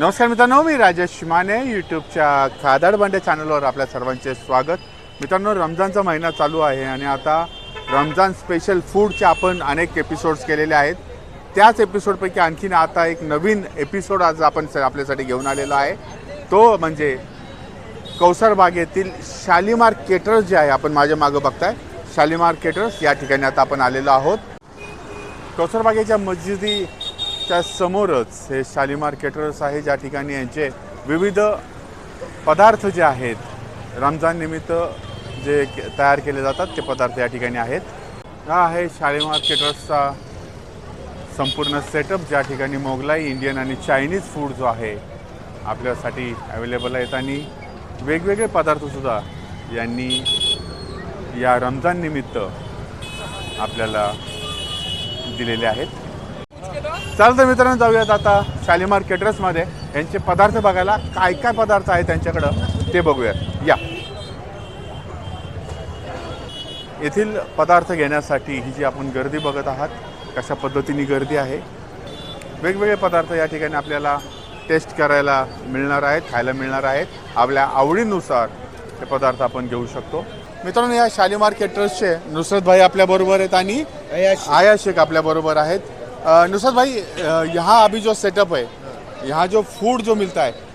नमस्कार मित्रांनो मी राजेश शिमाने यूट्यूबच्या खादाड बंडे चॅनलवर आपल्या सर्वांचे स्वागत. मित्रांनो रमजानचा महिना चालू आहे आणि आता रमजान स्पेशल फूडचे आपण अनेक एपिसोड्स केलेले आहेत. त्याच एपिसोडपैकी आणखीन आता एक नवीन एपिसोड आज आपण स- आपल्यासाठी घेऊन आलेला आहे. तो म्हणजे कौसर बागेतील शालिमार केटर्स जे आहे आपण माझ्या मागं बघताय. शालिमार केटर्स या ठिकाणी आता आपण आलेलो आहोत. कौसरबागेच्या मस्जिदीच्या समोरच हे शालिमार केटरर्स आहे ज्या ठिकाणी यांचे विविध पदार्थ जे आहेत रमजान निमित्त जे तयार केले जातात ते पदार्थ या ठिकाणी आहेत. हा आहे शालिमार केटरर्सचा संपूर्ण सेटअप ज्या ठिकाणी मोगलाई इंडियन आणि चायनीज फूड जो आहे आपल्यासाठी अवेलेबल आहेत. आणि वेगवेगळे पदार्थसुद्धा यांनी या रमजान निमित्त आपल्याला दिलेले आहेत. चालतं मित्रांनो जाऊयात आता शालिमार केटरर्समध्ये यांचे पदार्थ बघायला काय काय पदार्थ आहेत त्यांच्याकडं ते बघूयात. या. येथील पदार्थ घेण्यासाठी ही जी आपण गर्दी बघत आहात कशा पद्धतीने गर्दी आहे वेगवेगळे पदार्थ या ठिकाणी आपल्याला टेस्ट करायला मिळणार आहेत खायला मिळणार आहेत. आपल्या आवडीनुसार हे पदार्थ आपण घेऊ शकतो. मित्रांनो या शालिमार केटरर्सचे नुसरत भाई आपल्याबरोबर आहेत आणि आया शेख आपल्या बरोबर आहेत. नुसरत भाई यहाँ अभी जो सेटअप है यहाँ जो फ़ूड जो मिलता है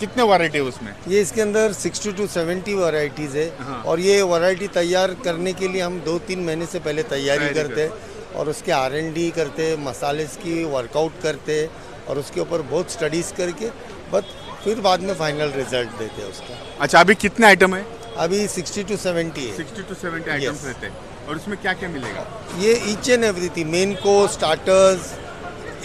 कितने वैरायटी है उसमें? ये इसके अंदर 60 टू 70 वैरायटीज़ है। हाँ। और ये वैरायटी तैयार करने के लिए हम दो तीन महीने से पहले तैयारी करते हैं और उसके आर एन डी करते मसाले की वर्कआउट करते और उसके ऊपर बहुत स्टडीज़ करके बट फिर बाद में फाइनल रिज़ल्ट देते हैं उसका। अच्छा अभी कितने आइटम है? अभी 60 टू 70 है। सिक्सटी टू सेवेंटी आइटम्स रहते हैं। और उसमें क्या क्या मिलेगा? ये each and everything main course starters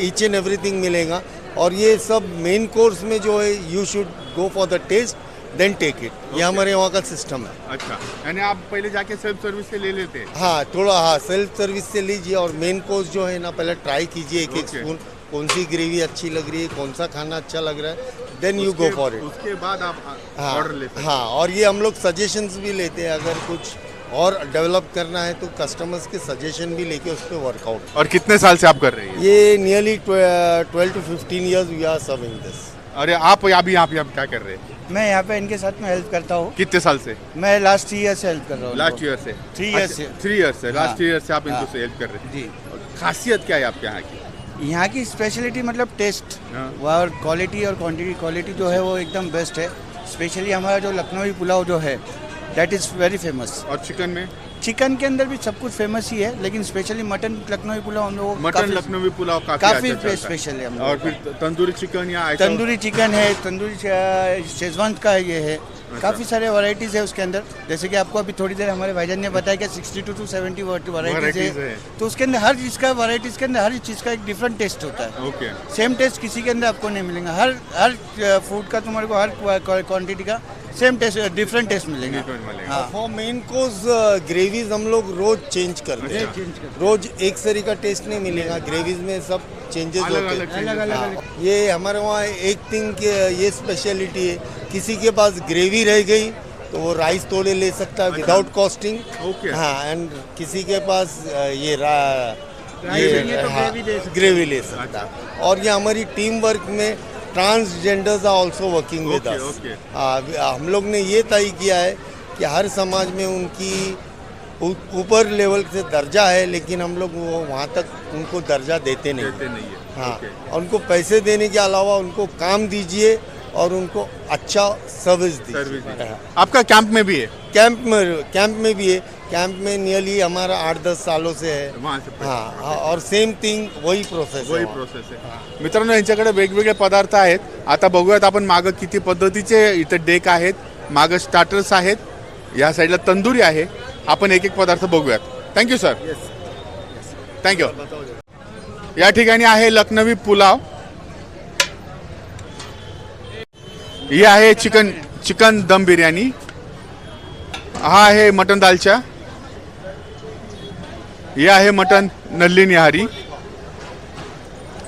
each and everything मिलेगा। और ये सब मेन कोर्स में जो है you should go for the taste then take it ये हमारे वहाँ का सिस्टम है। अच्छा। यानी आप पहले जाके सेल्फ सर्विस से ले लेते हैं? हाँ थोड़ा हाँ सेल्फ सर्विस से लीजिए और मेन कोर्स जो है ना पहले ट्राई कीजिए एक एक स्पून कौन सी ग्रेवी अच्छी लग रही है कौन सा खाना अच्छा लग रहा है then you go for it उसके बाद आप हाँ ऑर्डर लेते हैं। हाँ और ये हम लोग सजेशंस भी लेते हैं अगर कुछ और डेवलप करना है तो कस्टमर्स के सजेशन भी लेके उस पर वर्कआउट और कितने साल से आप कर रहे हैं ये? Nearly twelve to fifteen years we are serving this अरे आप अभी यहाँ पे आप क्या कर रहे हैं? मैं यहाँ पे इनके साथ में हेल्प करता हूँ। कितने साल से? मैं लास्ट थ्री ईयर से हेल्प कर रहा हूँ लास्ट ईयर से? थ्री years से। थ्री ईयर से लास्ट हाँ। ईयर से आप इनको हाँ। से हेल्प कर रहे हैं। जी। खासियत क्या है आपके यहाँ की? यहाँ की स्पेशलिटी मतलब टेस्ट हाँ। और क्वालिटी और क्वांटिटी क्वालिटी जो है वो एकदम बेस्ट है। स्पेशली हमारा जो लखनवी पुलाव जो है दैट इज़ वेरी फ़ेमस और चिकन में? चिकन के अंदर भी सब कुछ फ़ेमस ही है लेकिन स्पेशली मटन लखनवी पुलाव हम लोग मटन लखनवी पुलाव काफ़ी काफ़ी अच्छा स्पेशल है। हम और फिर तंदूरी चिकन या तंदूरी चिकन है तंदूरी शेजवान का ये है। काफ़ी सारे वैरायटीज़ है उसके अंदर। जैसे कि आपको अभी थोड़ी देर हमारे भाईजान ने बताया कि sixty two to seventy varieties है। है। तो उसके अंदर हर चीज़ का वैरायटीज़ के अंदर हर चीज़ का एक डिफरेंट टेस्ट होता है। ओके सेम टेस्ट किसी के अंदर आपको नहीं मिलेगा। हर हर फ़ूड का तुम्हारे को हर क्वांटिटी का सेम टेस्ट डिफरेंट टेस्ट मिलेगा। हाँ। फॉर मेन कोर्स ग्रेवीज हम लोग रोज चेंज करते अच्छा। हैं। रोज एक सरी का टेस्ट नहीं मिलेगा। ग्रेवीज में सब चेंजेस होते हैं। हाँ, ये हमारे वहाँ एक थिंग ये स्पेशलिटी है। किसी के पास ग्रेवी रह गई तो वो राइस तोड़े ले सकता है विदाउट कॉस्टिंग हाँ एंड किसी के पास ये नहीं है तो सकता है। ग्रेवी ले सकता। है और ये हमारी टीम वर्क में transgenders are also working with us हम लोग ने ये तय किया है कि हर समाज में उनकी ऊपर लेवल से दर्जा है लेकिन हम लोग वो वहाँ तक उनको दर्जा देते नहीं देते नहीं है। हाँ Okay. उनको पैसे देने के अलावा उनको काम दीजिए और उनको अच्छा सर्विस सर्विस दीजिए। हाँ। आपका कैंप में भी है? कैंप में कैंप में भी है। कैंप में नियरली हमारा आठ दस सालों से है। वहाँ से हाँ हाँ, और सेम थिंग वही प्रोसेस वही है। प्रोसेस आहे मित्रांनो यांच्याकडे वेगवेगळे पदार्थ आहेत. आता बघूयात आपण मागं किती पद्धतीचे इथं डेक आहेत मागं स्टार्टर्स आहेत या साईडला तंदुरी आहे. आपण एक एक पदार्थ बघूयात. थँक्यू सर थँक्यू या ठिकाणी आहे लखनवी पुलाव. ही आहे चिकन चिकन दम बिर्याणी. हा आहे मटन दालचा. ही आहे mutton nalli nihari.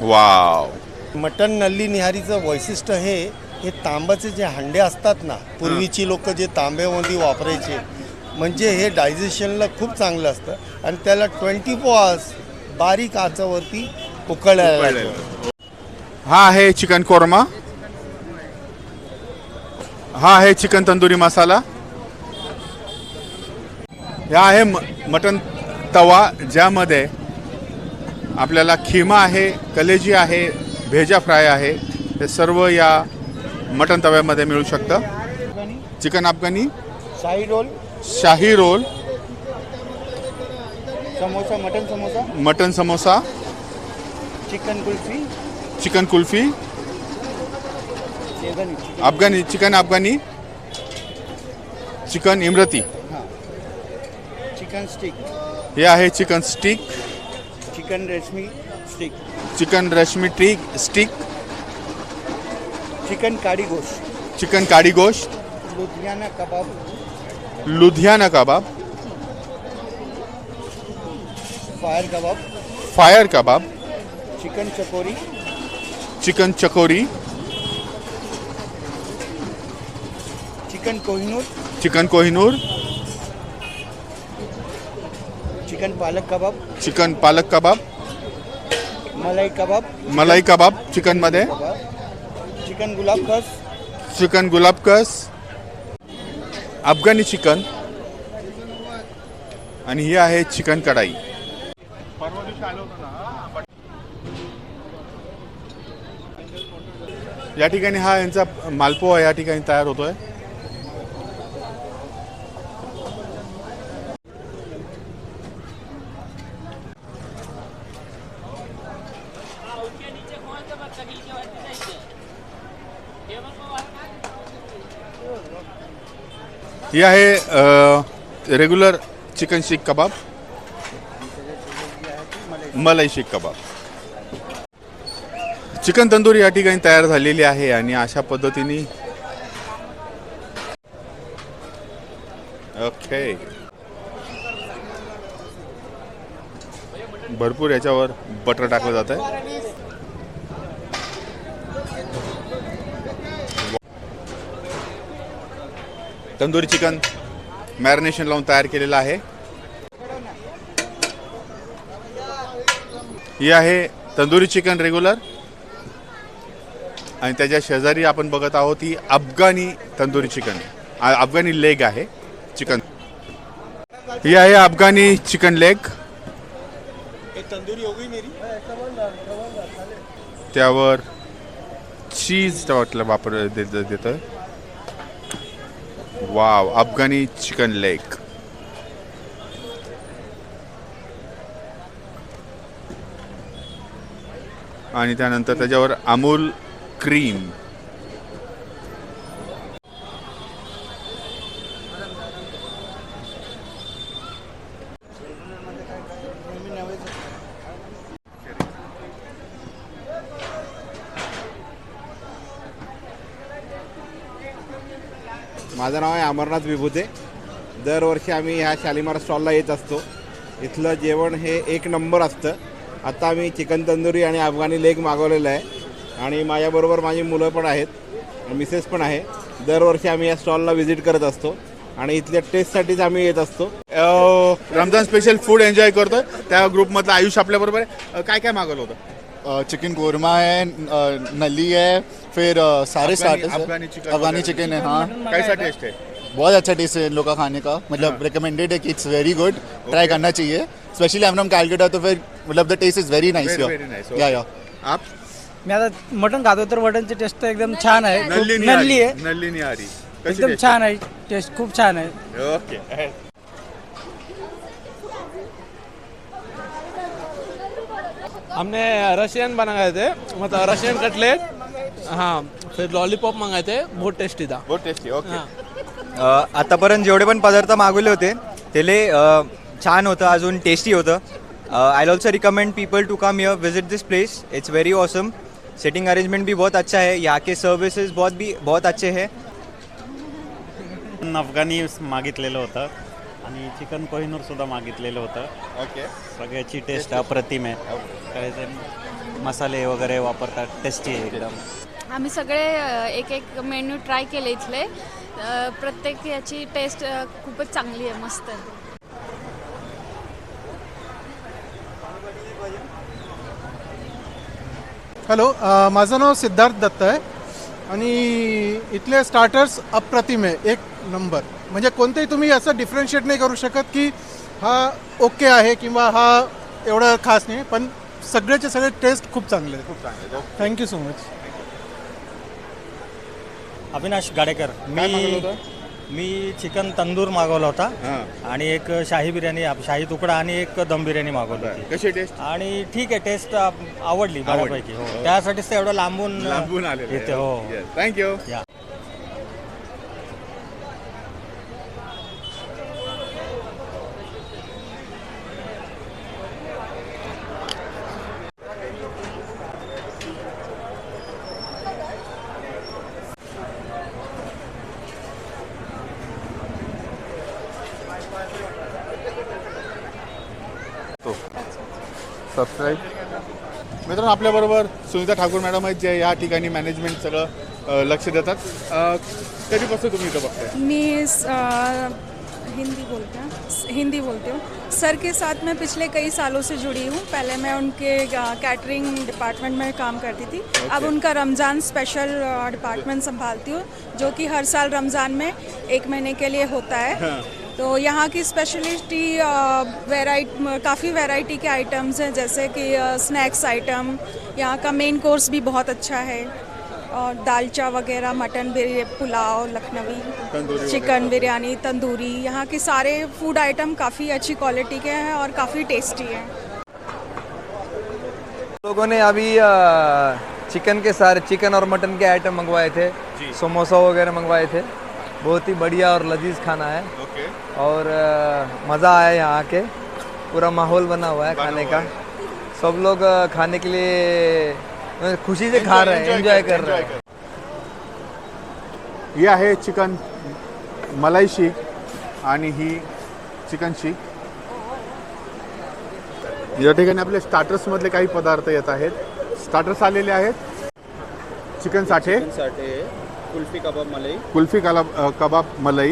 Wow. Mutton nalli निहारीचं वैशिष्ट्य हे हे तांब्याचे जे हंडे असतात ना पूर्वीची लोक जे तांब्यामध्ये वापरायचे म्हणजे हे डायजेशनला खूप चांगलं असतं आणि त्याला ट्वेंटी फोर आवर्स बारीक आचावरती उकळायला लागतं. हा आहे चिकन कोरमा. हा आहे चिकन तंदुरी मसाला. हा आहे मटन तवा ज्यामध्ये आपल्याला खिमा आहे कलेजी आहे भेजा फ्राय आहे हे सर्व या मटन तव्यामध्ये मिळू शकतं. Chicken Afghani shahi roll shahi roll samosa mutton samosa mutton samosa chicken kulfi chicken kulfi Afghani chicken Afghani chicken imarti. Chicken stick. हे आहे chicken stick chicken reshmi stick chicken reshmi trick stick chicken kadi gosht chicken kadi gosht Ludhiana kebab Ludhiana kebab fire kebab fire kebab chicken chakori chicken chakori chicken Kohinoor chicken Kohinoor chicken palak kebab. Chicken पालक कबाब. मलाई कबाब. मलाई कबाब चिकनमध्ये. Chicken गुलाब खस chicken गुलाबकस अफगाणी chicken. आणि ही आहे chicken कढाई. या ठिकाणी हा यांचा मालपोहा या ठिकाणी तयार होतोय. ही आहे रेग्युलर चिकन शीख कबाब मलाई शीख कबाब चिकन तंदूरी या ठिकाणी तयार झालेली आहे आणि अशा पद्धतीने. ओके भरपूर याच्यावर बटर टाकलं जात आहे तंदुरी चिकन मॅरिनेशन लावून तयार केलेलं आहे. ही आहे तंदुरी चिकन रेग्युलर. आणि त्याच्या शेजारी आपण बघत आहोत ही अफगाणी तंदुरी चिकन. अफगाणी लेग आहे चिकन. ही आहे अफगाणी चिकन लेग. त्यावर चीज वाटलं वापर देत देतोय. वाव अफगाणी चिकन लेग आणि त्यानंतर त्याच्यावर अमूल क्रीम. माझं नाव आहे अमरनाथ विभूते. दरवर्षी आम्ही ह्या शालिमार स्टॉलला येत असतो. इथलं जेवण हे एक नंबर असतं. आता आम्ही चिकन तंदुरी आणि अफगाणी लेग मागवलेलं आहे. आणि माझ्याबरोबर माझी मुलं पण आहेत. मिसेस पण आहे. दरवर्षी आम्ही या स्टॉलला व्हिजिट करत असतो. आणि इथल्या टेस्टसाठीच आम्ही येत असतो. रमजान स्पेशल फूड एन्जॉय करतो त्या ग्रुपमधलं आयुष आपल्याबरोबर काय काय मागवलं होतं? चिकन कोरमा है नली है फिर सारे स्टार्टर्स है। अफगानी चिकन है हाँ। कैसा टेस्ट है? बहुत अच्छा टेस्ट है इन लोग का खाने का। मतलब रिकमेंडेड है कि इट्स वेरी गुड ट्राई करना चाहिए। स्पेशली आई फ्रॉम कैलकाटा तो फिर मतलब the taste is very nice. Yeah yeah आप? मी आता मटण खातो तर मटणची टेस्ट तर एकदम छान आहे नल्ली नल्ली आहे नल्ली कशी एकदम छान आहे टेस्ट खूप छान आहे? ओके हमने रशियन बनाए थे मतलब रशियन कटलेट हाँ फिर लॉलीपॉप मंगाए थे बहुत टेस्टी था बहुत टेस्टी ओके हाँ. अ, आतापर्यंत जेवढे पण पदार्थ मागवले होते ते लय अ, छान होतं अजून टेस्टी होतं. I also recommend people to come here visit this place it's very awesome sitting arrangement भी बहुत अच्छा है. यहाँ के सर्विसेज बहुत भी बहुत अच्छे हैं. अफगाणी मागितलेलं होतं. आणि चिकन कोहिनूर सुद्धा मागितलेलं होतं. ओके. सगळ्याची टेस्ट अप्रतिम आहे. काय मसाले वगैरे वापरतात टेस्टी आहे एकदम. आम्ही सगळे अ, एक एक मेन्यू ट्राय केले इथले. अ, प्रत्येक याची टेस्ट अ, खूपच चांगली आहे मस्त आहे. हॅलो अ, माझं नाव सिद्धार्थ दत्त आहे. आणि इथले स्टार्टर्स अप्रतिम आहे एक नंबर म्हणजे कोणतेही तुम्ही असं डिफरन्शिएट नाही करू शकत की हा ओके आहे किंवा हा एवढं खास नाही पण सगळेचे सगळे टेस्ट खूप चांगले आहेत. खूप चांगले thank you so much Avinash Gadekar मी? मी चिकन तंदूर मागवला होता. हां. आणि एक शाही बिर्याणी आप- शाही तुकडा आणि एक दम बिर्याणी मागवली होती. कशी टेस्ट आणि ठीक आहे टेस्ट आवडली बऱ्यापैकी. हो. त्यासाठीच ते एवढं लांबून लांबून आलेले येते हो. थँक्यू या. सबस्क्राईब मित्रांनो आपल्याबरोबर सुनीता ठाकूर मॅडम आहेत जे या ठिकाणी मॅनेजमेंट सगळं अ, लक्ष देतात. अ, कधीपासून तुम्ही इथं बघताय मैं अ, हिंदी बोलते हैं हिंदी बोलती. हूँ सर के साथ मैं पिछले कई सालों से जुड़ी हूँ. पहले मैं उनके कैटरिंग डिपार्टमेंट में काम करती थी. अब उनका रमज़ान स्पेशल डिपार्टमेंट संभालती हूँ जो कि हर साल रमज़ान में एक महीने के लिए होता है. तो यहाँ की स्पेशलिटी वेराइट काफ़ी वैरायटी के आइटम्स हैं जैसे कि स्नैक्स आइटम यहाँ का मेन कोर्स भी बहुत अच्छा है। और दालचा वगैरह मटन बिरया पुलाव लखनवी चिकन बिरयानी तंदूरी यहाँ के सारे फ़ूड आइटम काफ़ी अच्छी क्वालिटी के हैं और काफ़ी टेस्टी हैं। लोगों ने अभी चिकन के सारे चिकन और मटन के आइटम मंगवाए थे समोसा वगैरह मंगवाए थे। बहुत ही बढ़िया और लजीज खाना है। ओके। और मज़ा आया यहाँ के। पूरा माहौल बना हुआ है खाने का। सब लोग खाने के लिए खुशी से खा रहे हैं एंजॉय कर रहे हैं। ही आहे चिकन मलाई शीख आणि ही चिकन शीख या ठिकाणी आपले स्टार्टर्स मधले काही पदार्थ येत आहेत. स्टार्टर्स आलेले आहेत. चिकन साठे. साठी. कुल्फी कबाब मलाई। कुल्फी कबाब कबाब मलाई।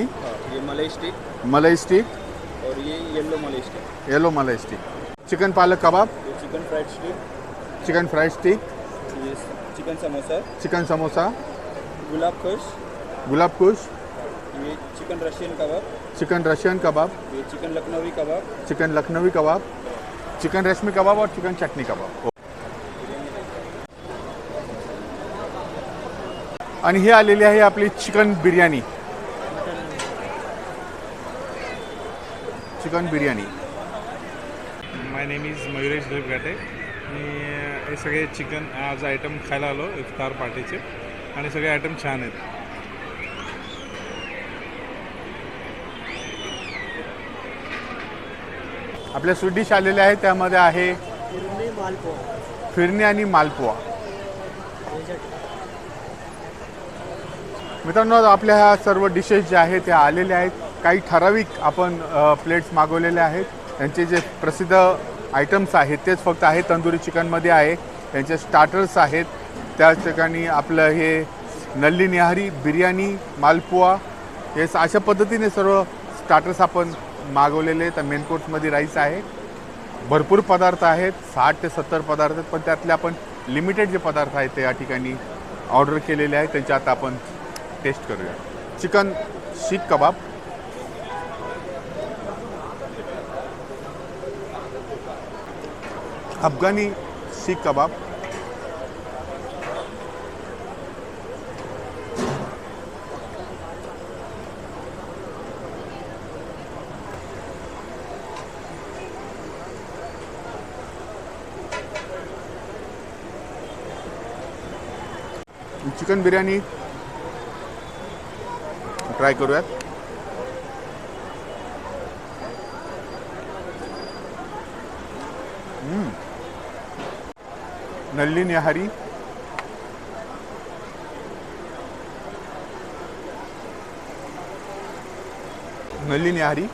ये मलाई स्टिक। मलाई स्टिक। और ये yellow malai stick. Yellow malai stick. Chicken palak kebab. Chicken fried stick. Chicken fried stick. Chicken samosa. Chicken samosa. Gulab Khush. Gulab Khush ये chicken Russian kebab. Chicken Russian kebab. ये chicken Lucknowi kebab. Chicken Lucknowi kebab. Chicken reshmi kebab और chicken चटनी कबाब। आणि ही आलेली आहे आपली chicken biryani. Chicken biryani. My name is Mayuresh देवघाटे मी हे सगळे चिकन आज आयटम खायला आलो इफ्तार पार्टीचे. आणि सगळे आयटम छान आहेत. आपल्या स्वीट डिश आलेल्या आहेत त्यामध्ये आहे फिरणी आणि मालपोहा मित्रांनो आपल्या ह्या सर्व डिशेस ज्या आहेत त्या आलेल्या आहेत. काही ठराविक आपण प्लेट्स मागवलेल्या आहेत. त्यांचे जे प्रसिद्ध आयटम्स आहेत तेच फक्त आहे. तंदुरी चिकनमध्ये आहे. त्यांचे स्टार्टर्स आहेत. त्या ठिकाणी आपलं हे नल्ली निहारी बिर्याणी मालपुआ. हे अशा पद्धतीने सर्व स्टार्टर्स आपण मागवलेले आहेत. मेन कोर्समध्ये राईस आहे. भरपूर पदार्थ आहेत. साठ ते सत्तर पदार्थ आहेत. पण त्यातले आपण लिमिटेड जे पदार्थ आहेत ते या ठिकाणी ऑर्डर केलेले आहेत. त्यांच्या आता आपण टेस्ट करूया chicken seekh kebab Afghani seekh kebab chicken biryani try करूयात. हम्म. नल्ली निहारी नल्ली निहारी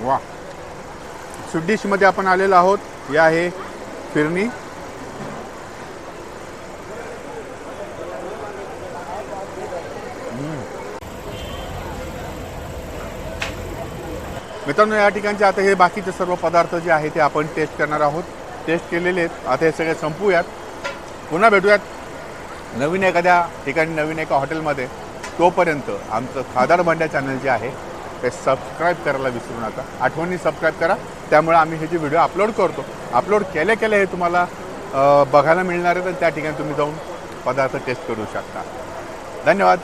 वा स्वीट डिशमध्ये आपण आलेलो आहोत. या आहे फिरणी. मित्रांनो या ठिकाणचे आता हे बाकीचे सर्व पदार्थ जे आहे ते आपण टेस्ट करणार आहोत. टेस्ट केलेले आहेत. आता हे सगळे संपूयात. पुन्हा भेटूयात. नवीन एखाद्या ठिकाणी नवीन एका हॉटेलमध्ये तोपर्यंत आमचं खादार भांड्या चॅनल जे आहे ते सबस्क्राईब करायला विसरू नका. आठवणी सबस्क्राईब करा. त्यामुळे आम्ही हे जे व्हिडिओ अपलोड करतो अपलोड केले केले हे तुम्हाला बघायला मिळणार आहे तर त्या ठिकाणी तुम्ही जाऊन पदार्थ टेस्ट करू शकता. धन्यवाद.